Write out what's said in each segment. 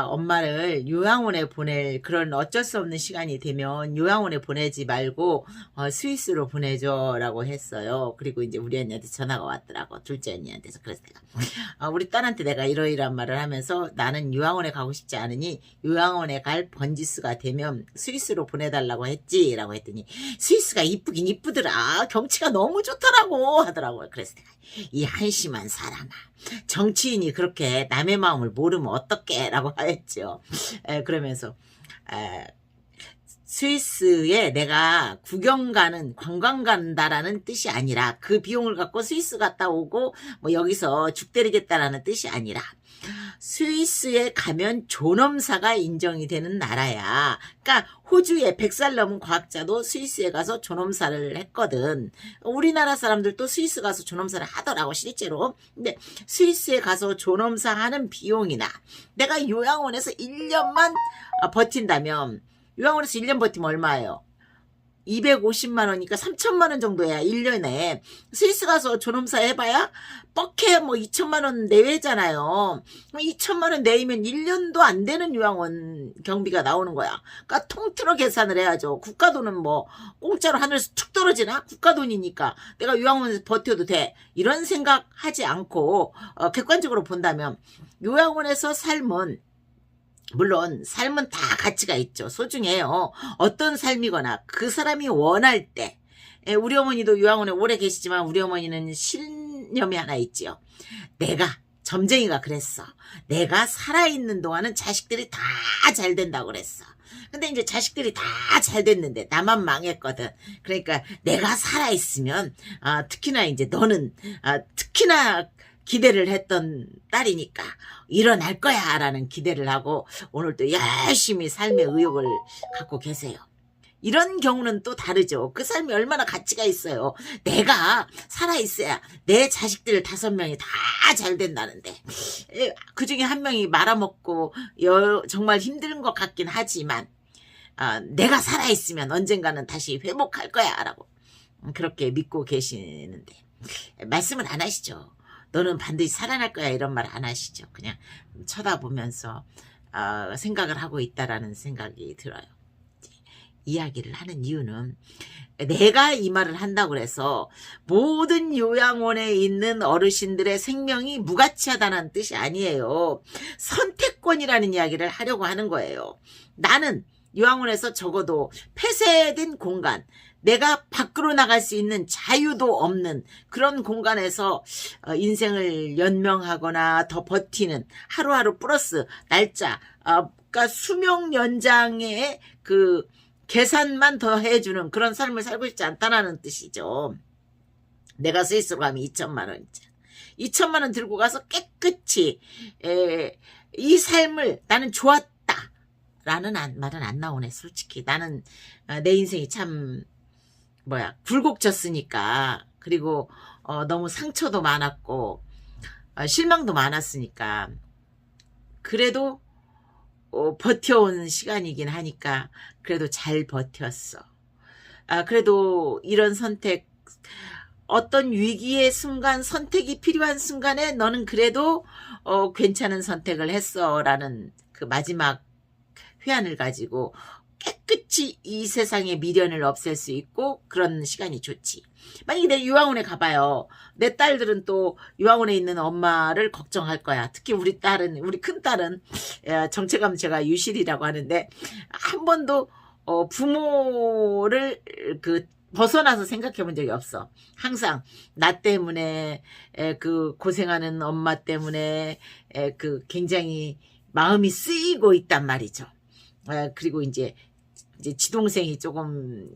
엄마를 요양원에 보낼 그런 어쩔 수 없는 시간이 되면 요양원에 보내지 말고 어, 스위스로 보내줘라고 했어요. 그리고 이제 우리 언니한테 전화가 왔더라고. 둘째 언니한테서 그래서 내가. 어, 우리 딸한테 내가 이러이러한 말을 하면서 나는 요양원에 가고 싶지 않으니 요양원에 갈 번지수가 되면 스위스로 보내달라고 했지라고 했더니 스위스가 이쁘긴 이쁘더라. 경치가 너무 좋더라고 하더라고요. 그래서 내가 이 한심한 사람아. 정치인이 그렇게 남의 마음을 모르면 어떡해? 라고 하였죠. 에, 그러면서 에, 스위스에 내가 구경 가는 관광 간다라는 뜻이 아니라 그 비용을 갖고 스위스 갔다 오고 뭐 여기서 죽 때리겠다라는 뜻이 아니라 스위스에 가면 존엄사가 인정이 되는 나라야. 그러니까 호주에 100살 넘은 과학자도 스위스에 가서 존엄사를 했거든. 우리나라 사람들도 스위스 가서 존엄사를 하더라고 실제로. 근데 스위스에 가서 존엄사 하는 비용이나 내가 요양원에서 1년만 버틴다면 요양원에서 1년 버티면 얼마예요? 250만 원이니까 3천만 원 정도야 1년에. 스위스 가서 존엄사 해봐야 뻑해 뭐 2천만 원 내외잖아요. 2천만 원 내이면 1년도 안 되는 요양원 경비가 나오는 거야. 그러니까 통틀어 계산을 해야죠. 국가 돈은 뭐 공짜로 하늘에서 툭 떨어지나? 국가 돈이니까. 내가 요양원에서 버텨도 돼. 이런 생각 하지 않고 어, 객관적으로 본다면 요양원에서 삶은 물론 삶은 다 가치가 있죠. 소중해요. 어떤 삶이거나 그 사람이 원할 때 예, 우리 어머니도 요양원에 오래 계시지만 우리 어머니는 신념이 하나 있지요. 내가 점쟁이가 그랬어. 내가 살아있는 동안은 자식들이 다 잘 된다고 그랬어. 근데 이제 자식들이 다 잘 됐는데 나만 망했거든. 그러니까 내가 살아있으면 아, 특히나 이제 너는 아, 특히나 기대를 했던 딸이니까 일어날 거야 라는 기대를 하고 오늘 또 열심히 삶의 의욕을 갖고 계세요. 이런 경우는 또 다르죠. 그 삶이 얼마나 가치가 있어요. 내가 살아있어야 내 자식들 다섯 명이 다 잘 된다는데. 그 중에 한 명이 말아먹고 여- 정말 힘든 것 같긴 하지만, 아, 내가 살아있으면 언젠가는 다시 회복할 거야. 라고 그렇게 믿고 계시는데. 말씀은 안 하시죠. 너는 반드시 살아날 거야. 이런 말 안 하시죠. 그냥 쳐다보면서 어, 생각을 하고 있다라는 생각이 들어요. 이야기를 하는 이유는 내가 이 말을 한다고 그래서 모든 요양원에 있는 어르신들의 생명이 무가치하다는 뜻이 아니에요. 선택권이라는 이야기를 하려고 하는 거예요. 나는 요양원에서 적어도 폐쇄된 공간, 내가 밖으로 나갈 수 있는 자유도 없는 그런 공간에서 어, 인생을 연명하거나 더 버티는 하루하루 플러스 날짜, 어, 그러니까 수명 연장의 그 계산만 더 해주는 그런 삶을 살고 싶지 않다는 뜻이죠. 내가 스위스로 가면 2천만 원이죠. 2천만 원 들고 가서 깨끗이 에, 이 삶을 나는 좋았다. 라는 안- 말은 안 나오네 솔직히 나는 어, 내 인생이 참 뭐야 굴곡졌으니까 그리고 어, 너무 상처도 많았고 어, 실망도 많았으니까 그래도 어, 버텨온 시간이긴 하니까 그래도 잘 버텼어. 아 그래도 이런 선택 어떤 위기의 순간 선택이 필요한 순간에 너는 그래도 어, 괜찮은 선택을 했어라는 그 마지막 회한을 가지고 깨끗이 이 세상의 미련을 없앨 수 있고 그런 시간이 좋지. 만약에 내 요양원에 가봐요. 내 딸들은 또 요양원에 있는 엄마를 걱정할 거야. 특히 우리 딸은 우리 큰 딸은 예, 정체감 제가 유실이라고 하는데 한 번도 어, 부모를 그 벗어나서 생각해 본 적이 없어. 항상 나 때문에 에, 그 고생하는 엄마 때문에 에, 그 굉장히 마음이 쓰이고 있단 말이죠. 에, 그리고 이제 이제 지동생이 조금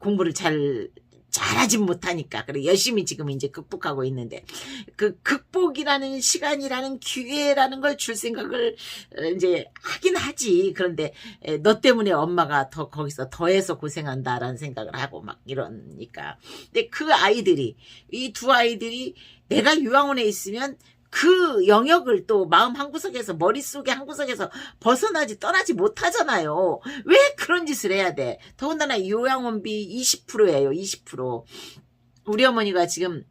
공부를 잘 잘하진 못하니까 그래. 열심히 지금 이제 극복하고 있는데 그 극복이라는 시간이라는 기회라는 걸 줄 생각을 어, 이제 하긴 하지. 그런데 에, 너 때문에 엄마가 더 거기서 더해서 고생한다라는 생각을 하고 막 이러니까. 근데 그 아이들이 이 두 아이들이 내가 요양원에 있으면 그 영역을 또 마음 한구석에서 머릿속에 한구석에서 벗어나지 떠나지 못하잖아요. 왜 그런 짓을 해야 돼? 더군다나 요양원비 20%예요. 20%. 우리 어머니가 지금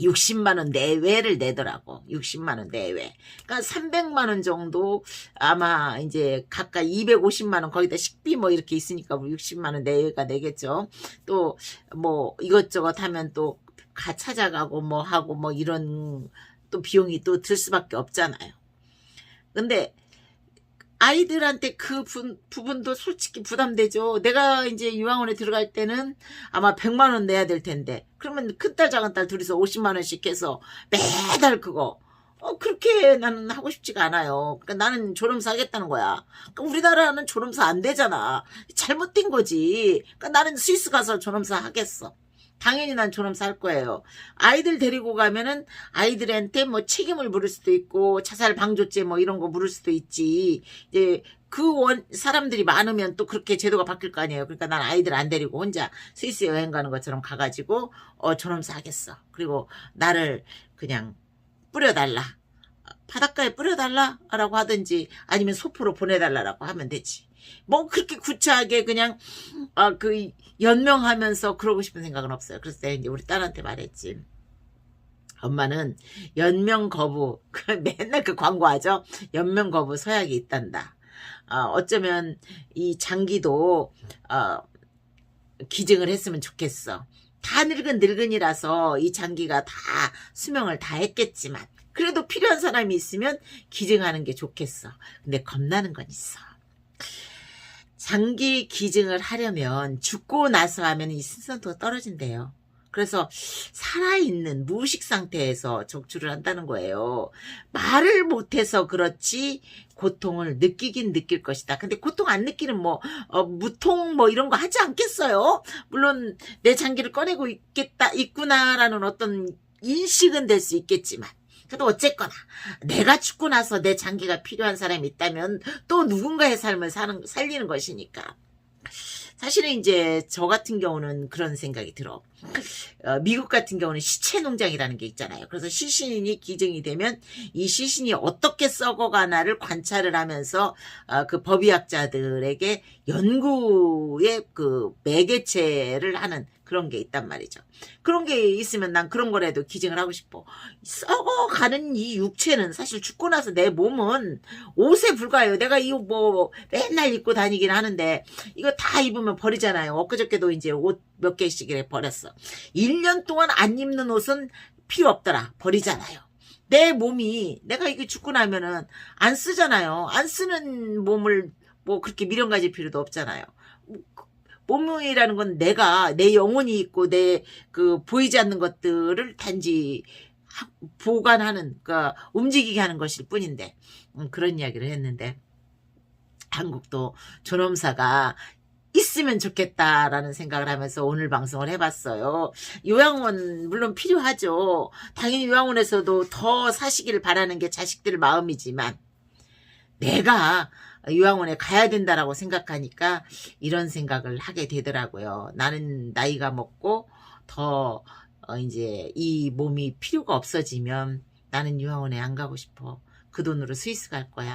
60만 원 내외를 내더라고. 60만 원 내외. 그러니까 300만 원 정도 아마 이제 각각 250만 원 거기다 식비 뭐 이렇게 있으니까 뭐 60만 원 내외가 내겠죠. 또 뭐 이것저것 하면 또 가 찾아가고 뭐 하고 뭐 이런 또 비용이 또 들 수밖에 없잖아요. 근데 아이들한테 그 부, 부분도 솔직히 부담되죠. 내가 이제 유학원에 들어갈 때는 아마 100만 원 내야 될 텐데 그러면 큰딸 작은딸 둘이서 50만 원씩 해서 매달 그거 어 그렇게 나는 하고 싶지가 않아요. 그러니까 나는 졸업사 하겠다는 거야. 그러니까 우리나라는 졸업사 안 되잖아. 잘못된 거지. 그러니까 나는 스위스 가서 졸업사 하겠어. 당연히 난 존엄사 할 거예요. 아이들 데리고 가면은 아이들한테 뭐 책임을 물을 수도 있고 자살 방조죄 뭐 이런 거 물을 수도 있지. 이제 그 원, 사람들이 많으면 또 그렇게 제도가 바뀔 거 아니에요. 그러니까 난 아이들 안 데리고 혼자 스위스 여행 가는 것처럼 가가지고 어 존엄사 하겠어. 그리고 나를 그냥 뿌려달라. 바닷가에 뿌려달라라고 하든지 아니면 소포로 보내달라라고 하면 되지. 뭐 그렇게 구차하게 그냥 아그 연명하면서 그러고 싶은 생각은 없어요. 그래서 내가 이제 우리 딸한테 말했지. 엄마는 연명 거부 그 맨날 그 광고하죠. 연명 거부 서약이 있단다. 아, 어쩌면 이 장기도 어, 기증을 했으면 좋겠어. 다 늙은 늙은이라서 이 장기가 다 수명을 다 했겠지만 그래도 필요한 사람이 있으면 기증하는 게 좋겠어. 근데 겁나는 건 있어. 장기 기증을 하려면 죽고 나서 하면 이 신선도가 떨어진대요. 그래서 살아있는 무식 상태에서 적출을 한다는 거예요. 말을 못해서 그렇지 고통을 느끼긴 느낄 것이다. 근데 고통 안 느끼는 뭐 어, 무통 뭐 이런 거 하지 않겠어요? 물론 내 장기를 꺼내고 있겠다 있구나라는 어떤 인식은 될 수 있겠지만 그래도 어쨌거나 내가 죽고 나서 내 장기가 필요한 사람이 있다면 또 누군가의 삶을 사는 살리는 것이니까 사실은 이제 저 같은 경우는 그런 생각이 들어. 어, 미국 같은 경우는 시체 농장이라는 게 있잖아요. 그래서 시신이 기증이 되면 이 시신이 어떻게 썩어가나를 관찰을 하면서 어, 그 법의학자들에게 연구의 그 매개체를 하는 그런 게 있단 말이죠. 그런 게 있으면 난 그런 거라도 기증을 하고 싶어. 썩어가는 이 육체는 사실 죽고 나서 내 몸은 옷에 불과해요. 내가 이거 뭐 맨날 입고 다니긴 하는데 이거 다 입으면 버리잖아요. 엊그저께도 이제 옷 몇 개씩 이렇게 버렸어. 1년 동안 안 입는 옷은 필요 없더라. 버리잖아요. 내 몸이 내가 이거 죽고 나면은 안 쓰잖아요. 안 쓰는 몸을 뭐 그렇게 미련 가질 필요도 없잖아요. 몸이라는 건 내가 내 영혼이 있고 내 그 보이지 않는 것들을 단지 하- 보관하는 그러니까 움직이게 하는 것일 뿐인데 음, 그런 이야기를 했는데 한국도 존엄사가 있으면 좋겠다라는 생각을 하면서 오늘 방송을 해봤어요. 요양원 물론 필요하죠. 당연히 요양원에서도 더 사시기를 바라는 게 자식들 마음이지만 내가 요양원에 가야 된다라고 생각하니까 이런 생각을 하게 되더라고요. 나는 나이가 먹고 더 어, 이제 이 몸이 필요가 없어지면 나는 요양원에 안 가고 싶어. 그 돈으로 스위스 갈 거야.